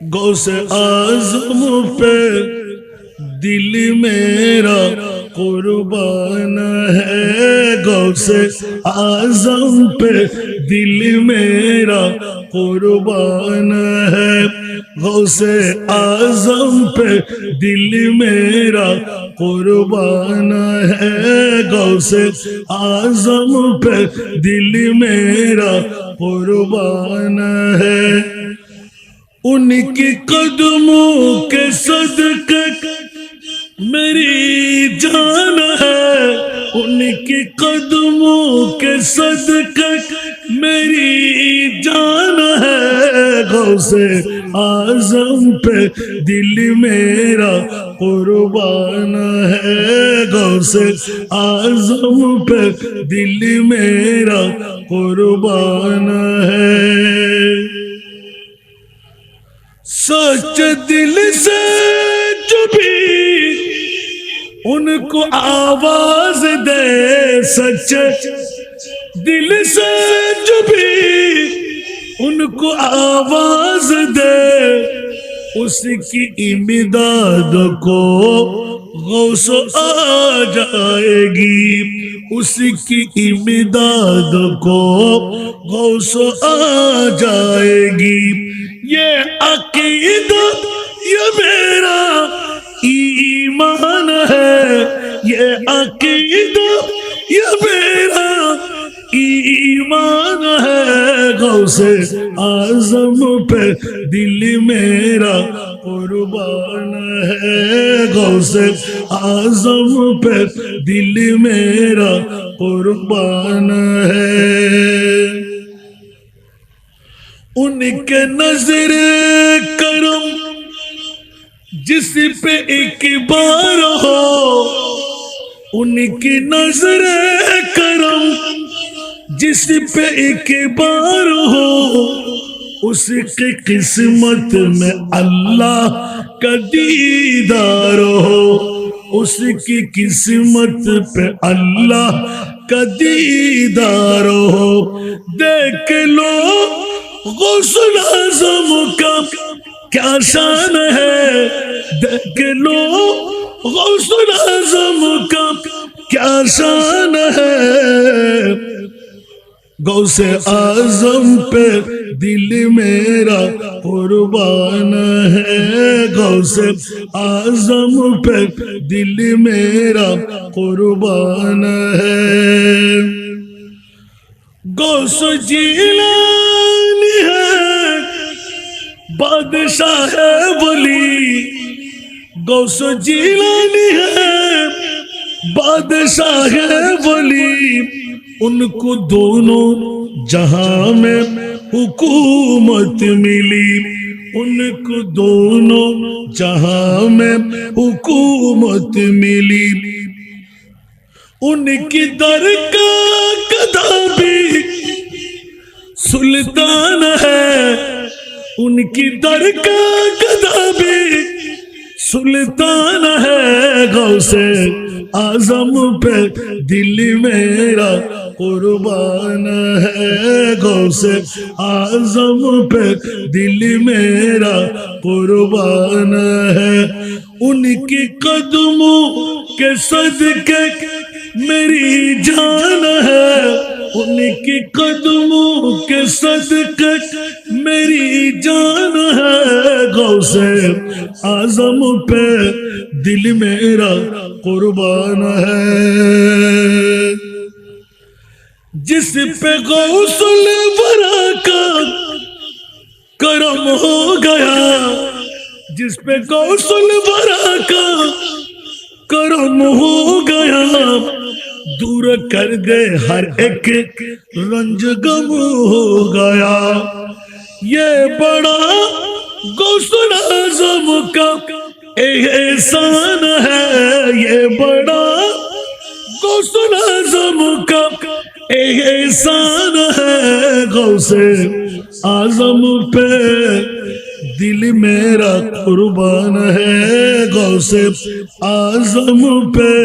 گو سے آزم پہ دل میرا قربان ہے گو سے آزم پہ دل میرا قربان ہے گو سے آزم پہ دل میرا قربان ہے گو سے آزم پہ ان کے قدموں کے صدقے میری جان ہے۔ ان کے قدموں کے صدقے میری جان ہے۔ گو سے آزم پہ دل میرا قربان ہے۔ گو سے آزم پہ دل میرا قربان ہے۔ سچ دل سے جو بھی ان کو آواز دے سچ دل سے جو بھی ان کو آواز دے اس کی امداد کو غوث آ جائے گی اس کی یہ عقیدہ، یہ میرا ایمان ہے۔ یہ عقیدہ، یہ میرا ایمان ہے۔ گو سے آزم پہ دل میرا قربان ہے۔ گو سے آزم پہ دل میرا قربان ہے۔ ان کے نظر کرم، جس پہ ایک بار ہو، ان کی نظر کرم، جس پہ ایک بار ہو، اس کی قسمت میں اللہ کا دیدار ہو، اس کی قسمت پہ اللہ کا دیدار ہو۔ دیکھ لو غسل اعظم کا کیا شان ہے؟ دیکھ لو۔ غسل اعظم کا کیا شان ہے؟ غوث اعظم پہ دل میرا قربان ہے۔ غوث اعظم پہ دل میرا قربان ہے۔ غوث جیلان بادشاہ ولی۔ غوث جیلان ہے۔ بادشاہ ولی۔ ان کو دونوں جہاں میں حکومت ملی۔ ان کو دونوں جہاں میں حکومت ملی۔ ان کی در کا گدا بھی سلطان ہے۔ ان کی در کا گدا بھی سلطان ہے گو سے آزم پہ۔ دل میرا قربان ہے گو سے آزم پہ۔ دل میرا قربان ہے۔ ان کی قدموں کے صدقے میری جان ہے۔ ان کی قدموں کے صدقے میری جان ہے گو سے آزم پہ دل میرا قربان ہے۔ جس پہ غوثل برا کا کرم ہو گیا، جس پہ غوثل برا کا کرم ہو گیا دور کر دے ہر ایک رنج گم ہو گیا۔ یہ بڑا غسل اعظم کا احسان ہے۔ یہ بڑا غسل اعظم کا احسان ہے۔ غوث اعظم پہ دل میرا قربان ہے۔ غوث اعظم پہ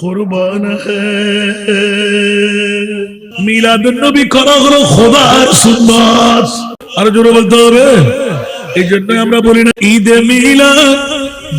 কুরবান মিলাদুন নবী করা হলো খোদার সুন্নাত আর জোরে বলতে হবে এই জন্য আমরা বলি না ঈদে মিলাদ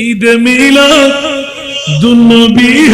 ঈদ মিলা দু নবী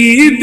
ঈদ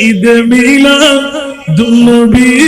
ঈদ মিলা দু নবী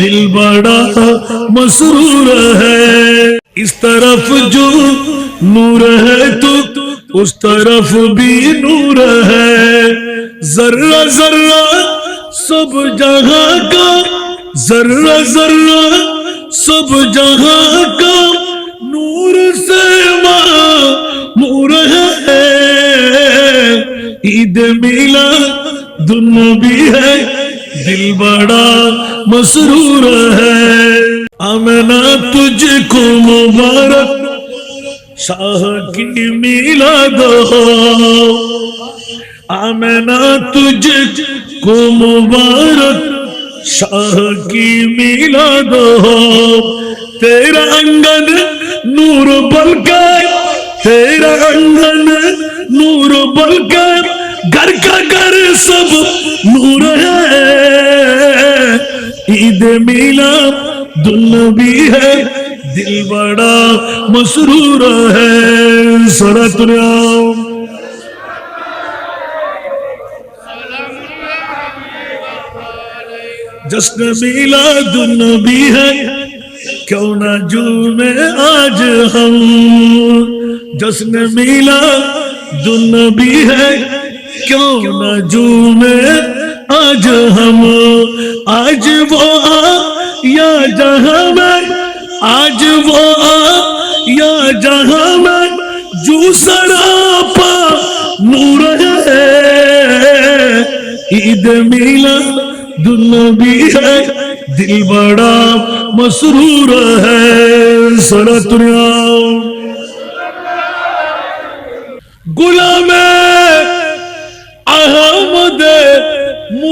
دل بڑا مسرور ہے۔ اس طرف جو نور ہے تو اس طرف بھی نور ہے۔ ذرہ ذرہ سب جگہ کا، ذرہ ذرہ سب جگہ کا نور سے مامور ہے۔ عید میلا دنوں بھی ہے۔ دل بڑا مسرور ہے۔ امنا تجھ کو مبارک۔ شاہ کی میلا دو آمنا تجھ کو مبارک۔ شاہ کی میلا دو تیرا انگن نور بلکہ۔ تیرا انگن نور بلکہ۔ گھر کا گھر سب نور ہے۔ عید میلا دلبی ہے۔ دل بڑا مسرور ہے۔ سرت رام جشن میلا دلبی ہے۔ کیوں نہ جھومے آج ہم۔ جشن میلا دلبی ہے۔ کیوں نہ جھومے آج ہم آج وہ آ یا جہاں میں آج وہ آ یا جہاں میں جو سڑا پا نور ہے۔ عید میلا دلبی ہے، دل بڑا مسرور ہے۔ سرت گلام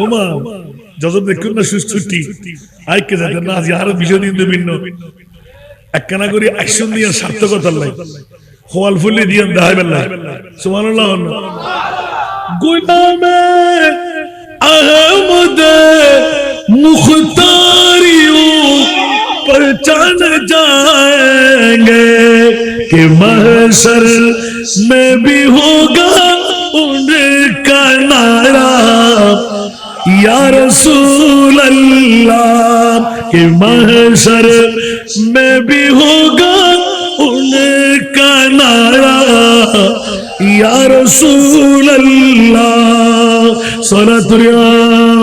ওমা যত দেখুন না সুস্থটি আইকে যাতে না আজ আরও ভীষণ ইন্দু ভিন্ন একখানা করে অ্যাকশন দিয়ে সার্থকতার লাই হোয়াল ফুলে দিয়ে দাহাই বেলা সুমানুল্লাহ গুলামে আহমদে جان جائیں گے کہ محسر میں بھی ہوگا ان کا نعرہ۔ یا رسول اللہ، کہ محسر میں بھی ہوگا ان کا نعرہ۔ یا رسول اللہ سورت ریاض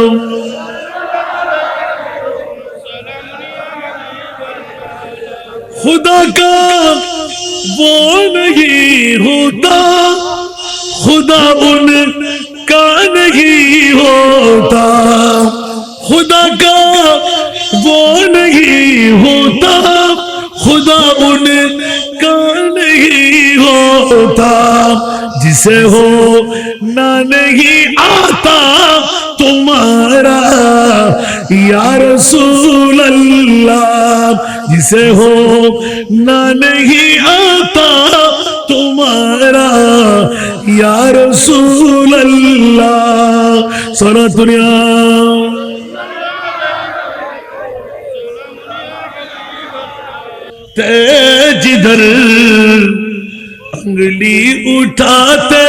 بندہ کا وہ نہیں ہوتا۔ خدا ان کا نہیں ہوتا۔ خدا کا وہ نہیں ہوتا۔ خدا ان کا نہیں ہوتا۔ جسے ہو نہ نہیں آتا تمہارا یا رسول اللہ جسے ہو نہ نہیں آتا تمہارا، یا رسول اللہ سورہ دنیا جدھر انگلی اٹھاتے،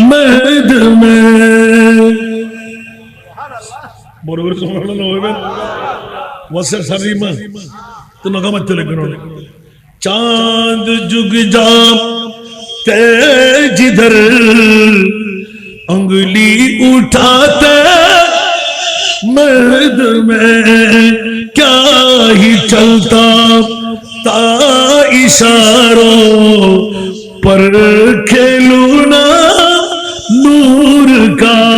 مہد میں බොරුවර සොමල නොවෙබෙන් වස සරීම තුනගමත්තලකරන چاند جگ جا تیج در انگلی اٹھاتا مرد میں کیا ہی چلتا تا اشاروں پر کھیلونا نور کا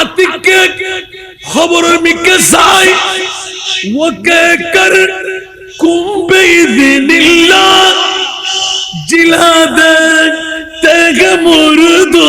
আতিককে খবরের মিকে চাই ওকে কর কুম্বে দিনিল্লা জিলা দে তেগ মুরদো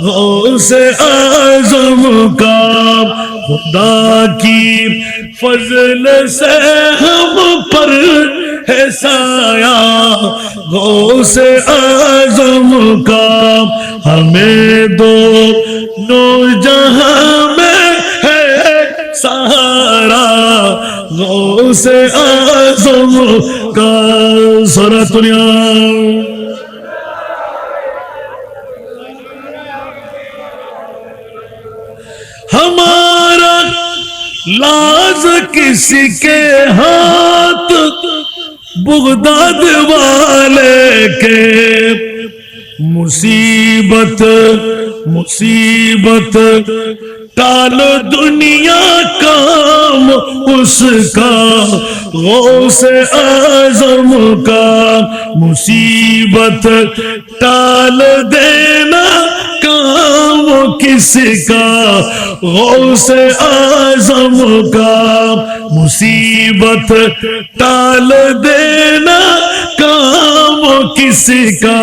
غوث اعظم کا خدا کی فضل سے ہم پر ہے سایہ۔ غوث اعظم کا ہمیں دو نو جہاں میں ہے سہارا۔ غوث اعظم کا سورت لاز کسی کے ہاتھ، بغداد والے کے۔ مصیبت مصیبت، ٹال دنیا کام اس کا۔ غوث اعظم کا مصیبت، ٹال دینا۔ کام کس کا غوث اعظم کا مصیبت ٹال دینا کام کس کا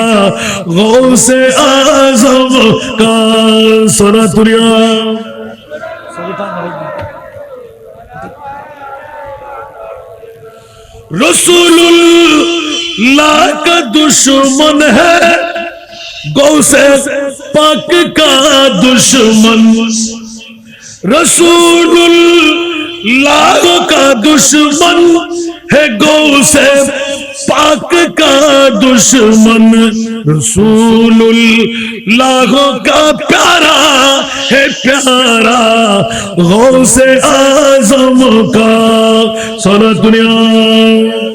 غوث اعظم کا سورہ تریا رسول اللہ کا دشمن ہے گو سے پاک کا دشمن رسول اللہ کا دشمن ہے گو سے پاک کا دشمن رسول اللہ کا پیارا ہے پیارا غوث اعظم کا سورہ دنیا